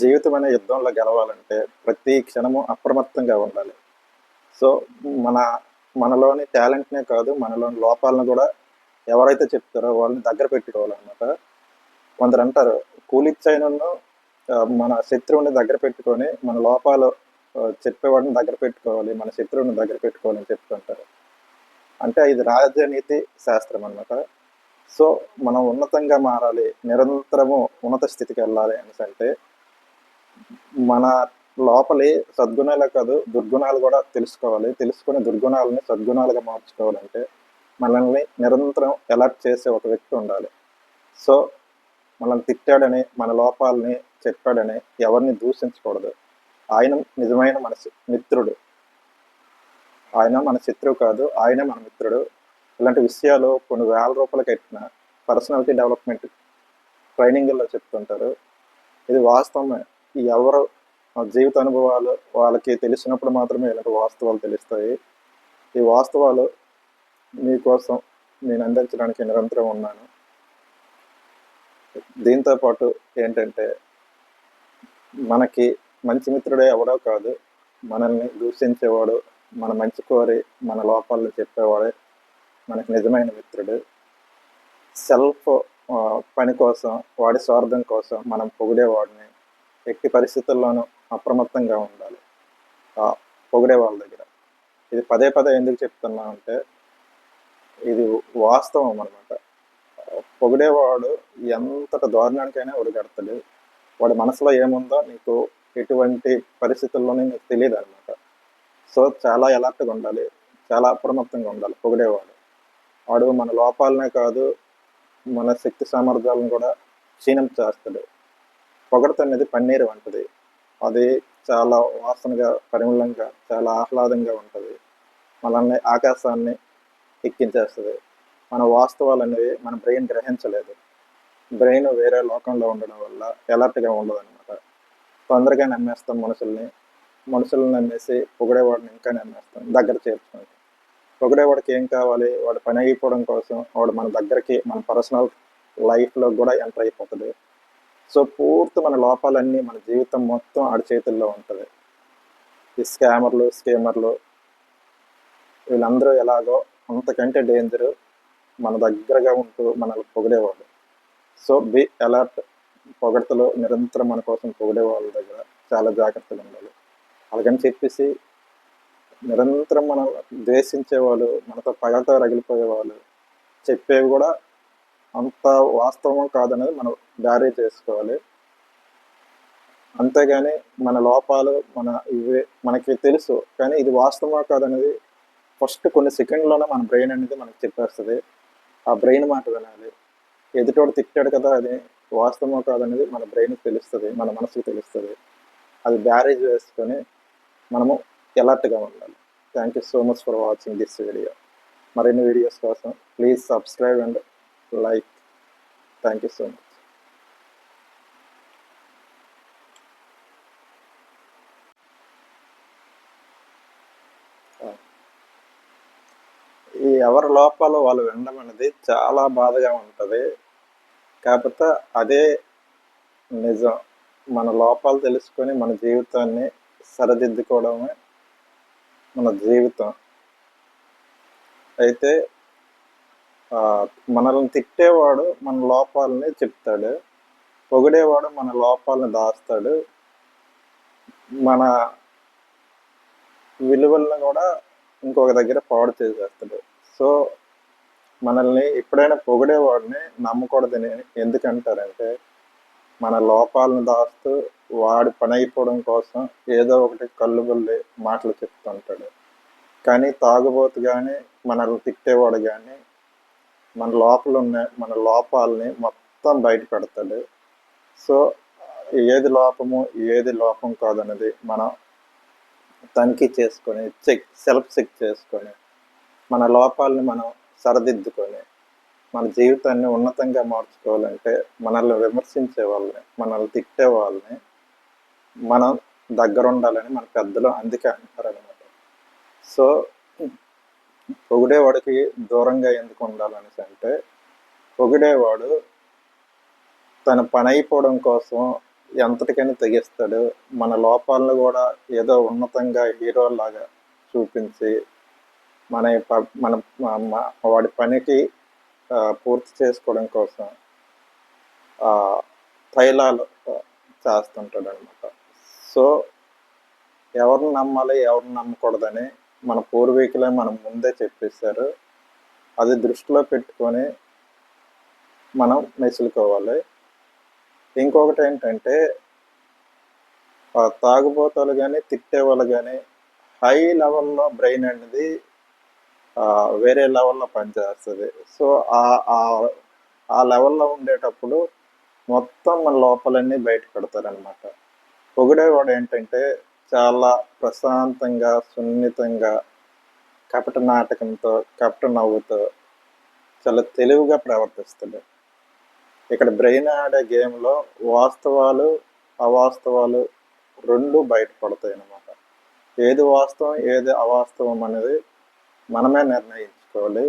జీవితం అనే యుద్ధంలో గెలవాలంటే ప్రతి క్షణము అప్రమత్తంగా ఉండాలి. సో మన మనలోని టాలెంట్నే కాదు మనలోని లోపాలను కూడా ఎవరైతే చెప్తారో వాళ్ళని దగ్గర పెట్టుకోవాలన్నమాట. కొందరు అంటారు కూలిచ్చైనను మన శత్రువుని దగ్గర పెట్టుకొని మన లోపాలు చెప్పేవాడిని దగ్గర పెట్టుకోవాలి మన శత్రువుని దగ్గర పెట్టుకోవాలని చెప్తుంటారు. అంటే ఇది రాజనీతి శాస్త్రం అన్నమాట. సో మనం ఉన్నతంగా మారాలి నిరంతరము ఉన్నత స్థితికి వెళ్ళాలి అనేసి అంటే మన లోపలి సద్గుణాలే కాదు దుర్గుణాలు కూడా తెలుసుకోవాలి. తెలుసుకుని దుర్గుణాలని సద్గుణాలుగా మార్చుకోవాలంటే మనల్ని నిరంతరం ఎలర్ట్ చేసే ఒక వ్యక్తి ఉండాలి. సో మనల్ని తిట్టాడని మన లోపాలని చెప్పాడని ఎవరిని దూషించకూడదు. ఆయన నిజమైన మన మిత్రుడు. ఆయన మన శత్రువు కాదు ఆయనే మన మిత్రుడు. ఇలాంటి విషయాలు కొన్ని వేల రూపాయలకి ఎట్టిన పర్సనాలిటీ డెవలప్మెంట్ ట్రైనింగ్లో చెప్తుంటారు. ఇది వాస్తవమే. ఎవరు ఆ జీవిత అనుభవాలు వాళ్ళకి తెలిసినప్పుడు మాత్రమే ఇలాంటి వాస్తవాలు తెలుస్తాయి. ఈ వాస్తవాలు మీకోసం నేను అందించడానికి నిరంతరం ఉన్నాను. దీంతో పాటు ఏంటంటే మనకి మంచి మిత్రుడే ఎవడో కాదు. మనల్ని దూషించేవాడు మన మంచి కోరి మన లోపాలను చెప్పేవాడే మనకి నిజమైన మిత్రుడు. సెల్ఫ్ పని కోసం వాడి స్వార్థం కోసం మనం పొగిడేవాడిని. ఎట్టి పరిస్థితుల్లోనూ అప్రమత్తంగా ఉండాలి. ఆ పొగిడే వాళ్ళ దగ్గర. ఇది పదే పదే ఎందుకు చెప్తున్నా అంటే ఇది వాస్తవం అనమాట పొగిడేవాడు ఎంతటి దారుణానికైనా ఒడిగడతాడు వాడి మనసులో ఏముందో నీకు ఎటువంటి పరిస్థితుల్లోనే నీకు తెలియదు అనమాట సో చాలా ఎలర్ట్గా ఉండాలి. చాలా అప్రమత్తంగా ఉండాలి పొగిడేవాడు. వాడు మన లోపాలనే కాదు మన శక్తి సామర్థ్యాలను కూడా క్షీణం చేస్తాడు పొగడత అనేది పన్నీరు వంటిది. అది చాలా వాసనగా పరిమళంగా చాలా ఆహ్లాదంగా ఉంటుంది. మనల్ని ఆకాశాన్ని ఎక్కించేస్తుంది. మన వాస్తవాలు అనేవి మన బ్రెయిన్ గ్రహించలేదు. బ్రెయిన్ వేరే లోకంలో ఉండడం వల్ల ఎలర్ట్గా ఉండదు అనమాట తొందరగా నమ్మేస్తాం మనుషుల్ని. మనుషులను నమ్మేసి పొగిడేవాడిని ఇంకా నమ్మేస్తాం దగ్గర చేర్చుకుంటాం. పొగిడేవాడికి ఏం కావాలి? వాడు పని అయిపోవడం కోసం వాడు మన దగ్గరికి మన పర్సనల్ లైఫ్లో కూడా ఎంటర్ అయిపోతుంది సో పూర్తి మన లోపాలన్నీ మన జీవితం మొత్తం ఆడి చేతుల్లో ఉంటుంది. ఈ స్కామర్లు స్కేమర్లు వీళ్ళందరూ ఎలాగో అంతకంటే డేంజర్ మన దగ్గరగా ఉంటూ మనల్ని పొగిడేవాళ్ళు. సో బి అలర్ట్ పొగడతలు నిరంతరం మన కోసం పొగిడే వాళ్ళ దగ్గర చాలా జాగ్రత్తగా ఉండాలి. అలాగని చెప్పేసి నిరంతరం మనం ద్వేషించే వాళ్ళు మనతో పగలతో రగిలిపోయేవాళ్ళు చెప్పేవి కూడా అంత వాస్తవం కాదనేది మనం బ్యారీ చేసుకోవాలి. అంతేగాని మన లోపాలు మన ఇవే మనకి తెలుసు కానీ ఇది వాస్తవమా కాదనేది ఫస్ట్ కొన్ని సెకండ్లోనే మన బ్రెయిన్ అనేది మనకు చెప్పేస్తుంది. ఆ బ్రెయిన్ మాట వినాలి. ఎదుటోడు తిట్టాడు కదా అది వాస్తవమో కాదనేది మన బ్రెయిన్కి తెలుస్తుంది మన మనసుకు తెలుస్తుంది. అది బ్యారేజ్ వేసుకొని మనము ఎలర్ట్గా ఉండాలి. Thank you so much for watching this video మరిన్ని వీడియోస్ కోసం please subscribe and like thank you so much ఈ ఎవరి లోపాలు వాళ్ళు వినడం అనేది చాలా బాధగా ఉంటుంది. కాకపోతే అదే నిజం. మన లోపాలు తెలుసుకొని మన జీవితాన్ని సరిదిద్దుకోవడమే మన జీవితం. అయితే మనల్ని తిట్టేవాడు మన లోపాలని చెప్తాడు. పొగిడేవాడు మన లోపాలని దాస్తాడు. మన విలువలను కూడా ఇంకొక దగ్గర పాడు చేసేస్తాడు. సో మనల్ని ఎప్పుడైనా పొగిడేవాడిని నమ్మకూడదని ఎందుకంటారంటే మన లోపాలను దాస్తూ వాడి పని అయిపోవడం కోసం ఏదో ఒకటి కళ్ళుబుల్లి మాటలు చెప్తుంటాడు. కానీ తాగుబోతు కానీ మనల్ని తిట్టేవాడు కానీ మన లోపల ఉన్న మన లోపాలని మొత్తం బయట పెడతాడు సో ఏది లోపము ఏది లోపం కాదన్నది మనం తనిఖీ చేసుకొని చెక్ సెల్ఫ్ చెక్ చేసుకొని మన లోపాలని మనం సరిదిద్దుకొని మన జీవితాన్ని ఉన్నతంగా మార్చుకోవాలంటే మనల్ని విమర్శించే వాళ్ళని మనల్ని తిట్టే వాళ్ళని మనం దగ్గర ఉండాలని మన పెద్దలు అందుకే అంటారనమాట సో పొగిడేవాడికి దూరంగా ఎందుకు ఉండాలనేసి అంటే పొగిడేవాడు తన పని అయిపోవడం కోసం ఎంతటికైనా తెగిస్తాడు. మన లోపాలను కూడా ఏదో ఉన్నతంగా హీరోలాగా చూపించి మన ప- మన వాడి పనికి పూర్తి చేసుకోవడం కోసం తైలాలు చేస్తుంటాడు అనమాట సో ఎవరిని నమ్మాలి ఎవరిని నమ్మకూడదని మన పూర్వీకులే మనం ముందే చెప్పేశారు. అది దృష్టిలో పెట్టుకొని మనం మెసులుకోవాలి. ఇంకొకటి ఏంటంటే ఆ తాగుబోతాలు కానీ తిట్టేవాళ్ళు కానీ హై లెవెల్లో బ్రెయిన్ అనేది వేరే లెవెల్లో పనిచేస్తుంది. సో ఆ ఆ- ఆ లెవెల్లో ఉండేటప్పుడు మొత్తం మన లోపలన్నీ బయట పెడతారనమాట పొగిడేవాడు ఏంటంటే చాలా ప్రశాంతంగా సున్నితంగా కపట నాటకంతో కపట నవ్వుతో చాలా తెలివిగా ప్రవర్తిస్తాడు ఇక్కడ బ్రెయిన్ ఆడే గేమ్లో వాస్తవాలు అవాస్తవాలు రెండు బయటపడతాయి అన్నమాట. ఏది వాస్తవం ఏది అవాస్తవం అనేది మనమే నిర్ణయించుకోవాలి.